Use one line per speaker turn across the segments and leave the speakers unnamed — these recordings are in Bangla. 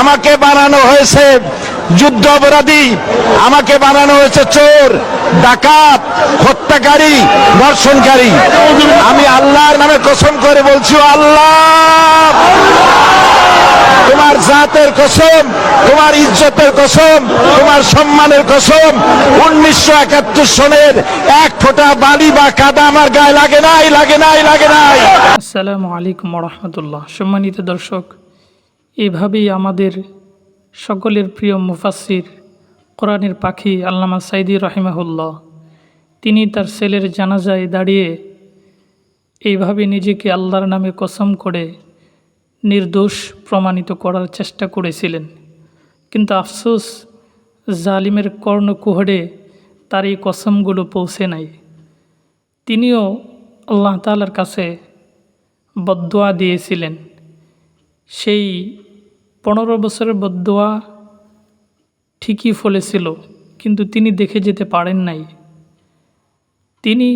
আমাকে বানানো হয়েছে যুদ্ধ অপরাধী, আমাকে বানানো হয়েছে চোর, ডাকাত, হত্যাকারী ধর্ষণকারী আমি আল্লাহর নামে কসম করে বলছি আল্লাহ! তোমার জাতের কসম, তোমার ইজ্জতের কসম, তোমার সম্মানের কসম, উনিশশো একাত্তর সনের এক ফোঁটা বালি বা কাদা আমার গায়ে লাগে নাই লাগে নাই লাগে নাই।
আসসালামু আলাইকুম রহমতুল্লাহ। সম্মানিত দর্শক এভাবেই আমাদের সকলের প্রিয় মুফাসির কোরআনের পাখি আল্লামা সাইদি রহিমাহুল্লাহ, তিনি তার ছেলের জানাজায় দাঁড়িয়ে এইভাবে নিজেকে আল্লাহর নামে কসম করে নির্দোষ প্রমাণিত করার চেষ্টা করেছিলেন। কিন্তু আফসোস, জালিমের কর্ণকুহরে তার এই কসমগুলো পৌঁছে নাই। তিনিও আল্লাহ তালার কাছে বদোয়া দিয়েছিলেন। সেই পনেরো বছরের বদোয়া ঠিকই ফলেছিল, কিন্তু তিনি দেখে যেতে পারেন নাই। তিনি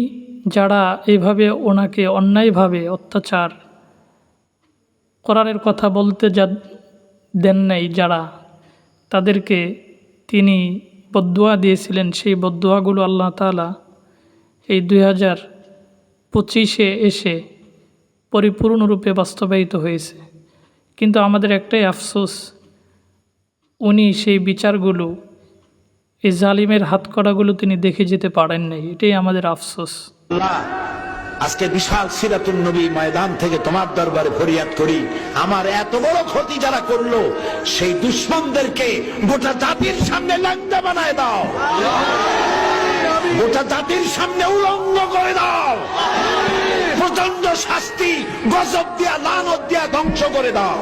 যারা এইভাবে ওনাকে অন্যায়ভাবে অত্যাচার কোরআনের কথা বলতে যা দেন নাই যারা, তাদেরকে তিনি বদুয়া দিয়েছিলেন। সেই বদুয়াগুলো আল্লাহ তালা এই দুই হাজার পঁচিশে এসে পরিপূর্ণরূপে বাস্তবায়িত হয়েছে। কিন্তু আমাদের একটাই আফসোস, উনি সেই বিচারগুলো, এই জালিমের হাতকড়াগুলো তিনি দেখে যেতে পারেন নাই। এটাই আমাদের আফসোস।
আজকে বিশাল সিরাতুল নবী ময়দান থেকে তোমার দরবারে ফরিয়াদ করি। আমার এত বড় ক্ষতি যারা করল, সেই দুশ্মনদেরকে গোটা জাতির সামনে ল্যাংদা বানায় দাও। গোটা জাতির সামনে উলঙ্গ করে দাও। শাস্তি গজব দিয়া লানত দিয়া ধ্বংস করে দাও।